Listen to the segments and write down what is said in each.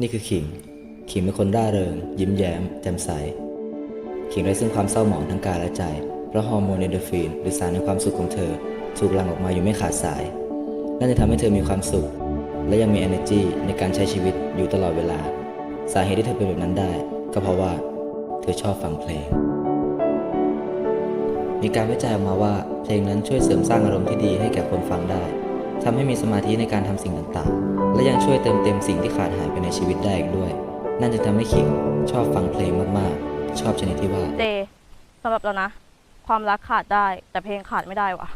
นี่คือขิง ขิงเป็นคนร่าเริง ยิ้มแย้ม แจ่มใส ขิงไร้ซึ่งความเศร้าหมองทั้งกายและใจ เพราะฮอร์โมนเอนโดรฟินหรือสารในความสุขของเธอ ถูกหลั่งออกมาอยู่ไม่ขาดสาย นั่นจะทำให้เธอมีความสุข และยังมี energy ในการใช้ชีวิตอยู่ตลอดเวลา สาเหตุที่เธอเป็นแบบนั้นได้ ก็เพราะว่า เธอชอบฟังเพลง มีการวิจัยออกมาว่าเพลงนั้นช่วยเสริมสร้างอารมณ์ที่ดีให้แก่คนฟังได้ ทำให้มีสมาธิในการทำสิ่งต่างๆ และยังช่วยเติมเต็มสิ่งที่ขาดหายไปในชีวิตได้อีกด้วย นั่นจะทำให้ขิงชอบฟังเพลงมากๆ ชอบชนิดที่ว่าเจสำหรับเรานะ ความรักขาดได้แต่เพลงขาดไม่ได้วะ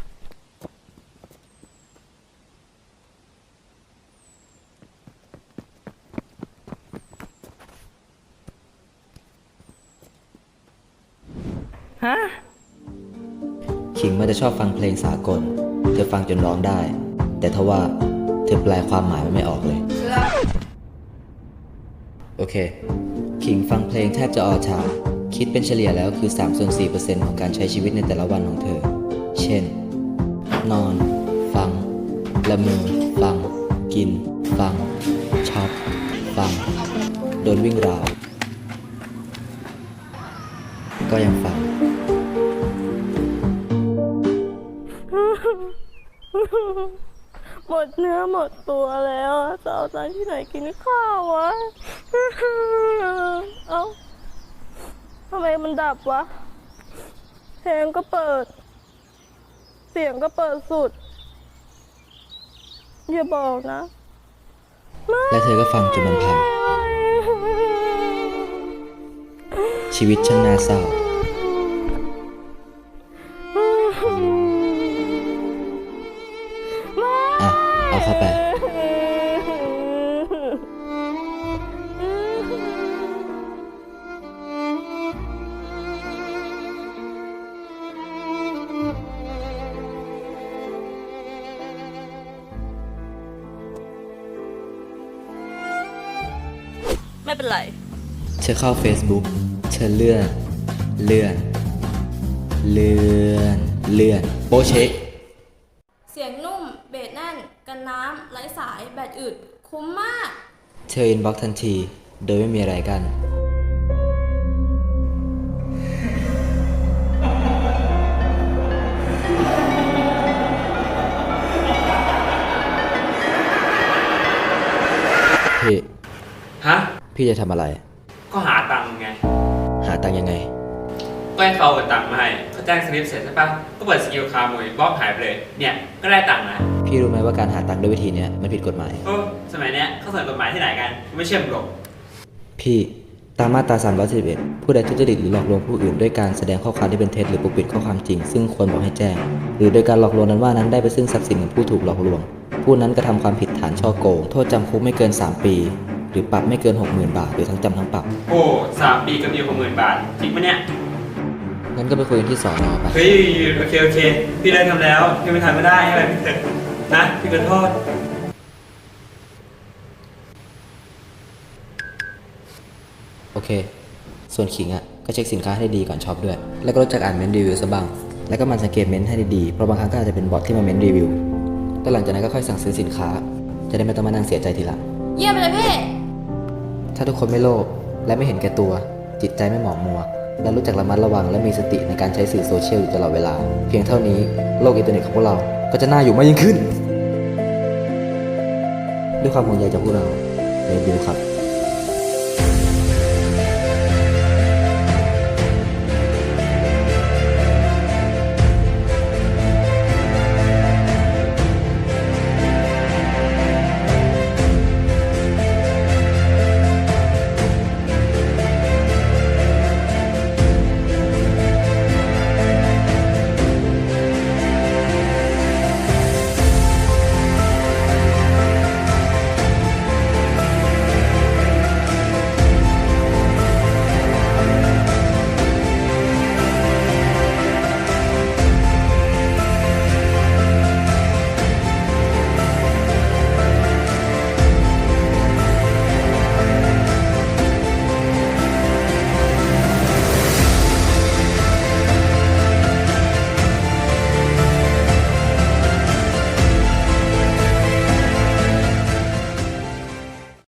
ฮะขิงมันจะชอบฟังเพลงสากล เธอฟังจนร้องได้ แต่ทว่าเธอแปลความหมายมันไม่ออกเลย โอเค ขิงฟังเพลงแทบจะออชา คิดเป็นเฉลี่ยแล้วคือ3ส่วน4%ของการใช้ชีวิตในแต่ละวันของเธอ เช่น นอน ฟัง ละเมอฟัง กิน ฟัง ช็อป ฟัง โดนวิ่งราว ก็ยังฟัง หมดเนื้อหมดตัวแล้วจะเอาตังค์ที่ไหนกินข้าววะ เอ้าทำไมมันดับวะเพลงก็เปิด เสียงก็เปิดสุด อย่าบอกนะ และเธอก็ฟังจนมันพังชีวิตช่างน่าเศร้า ไม่เป็นไร เธอเข้า Facebook เธอเลื่อน เลื่อน เลื่อน เลื่อน โปเช็ค เสียงนุ่ม เบสแน่น กันน้ำไร้สาย แบตอึด คุ้มมาก เธออินบ็อกทันที โดยไม่มีอะไรกัน พี่จะทำอะไร ก็หาตังค์ไง หาตังค์ยังไง ก็ให้เขาเอาตังค์มาให้เขาแจ้งสลิปเสร็จใช่ปะก็เปิดสกิลคาร์มวยบล็อกหายไปเลย เนี่ยก็ได้ตังค์นะพี่รู้ไหมว่าการหาตังค์ด้วยวิธีเนี้ยมันผิดกฎหมาย โอ้สมัยเนี้ยเขาเสนอกฎหมายที่ไหนกัน ไม่เชื่อมหรอกพี่ตามมาตรา311ผู้ใดทุจริตหรือหลอกลวงผู้อื่นด้วยการแสดงข้อความที่เป็นเท็จหรือปกปิดข้อความจริง ซึ่งควรบอกให้แจ้ง หรือโดยการหลอกลวงนั้นว่านั้นได้ไปซึ่งทรัพย์สินของผู้ถูกหลอกลวง ผู้นั้นกระทำความผิดฐานช่อโกง โทษจำคุกไม่เกิน 3 ปี หรือปรับไม่เกิน 60,000 บาท หรือทั้งจำทั้งปรับโอ้สามปีกับเดียวหกหมื่นบาทจริงปะเนี่ย งั้นก็ไปคุยกันที่สอนอไป เฮ้ย โอเค โอเค พี่เลิกทำแล้ว พี่ไม่ทำก็ได้อะไรพี่เถอะนะ พี่ขอโทษ โอเค ส่วนขิงอะ ก็เช็คสินค้าให้ดีก่อนช็อปด้วย แล้วก็รู้จักอ่านเมนต์รีวิวซะบ้าง แล้วก็หมันสังเกตเมนต์ให้ดีๆ เพราะบางครั้งก็อาจจะเป็นบอทที่มาเมนต์รีวิว แล้วหลังจากนั้นก็ค่อยสั่งซื้อสินค้า จะได้ไม่ต้องมานั่งเสียใจทีหลัง เยี่ยมไปเลยพี่ถ้าทุกคนไม่โลภและไม่เห็นแก่ตัว จิตใจไม่หมองมัว และรู้จักระมัดระวังและมีสติในการใช้สื่อโซเชียลอยู่ตลอดเวลา เพียงเท่านี้โลกอินเทอร์เน็ตของพวกเรา ก็จะน่าอยู่มากยิ่งขึ้น ด้วยความห่วงใยจากพวกเราเรบิวครับ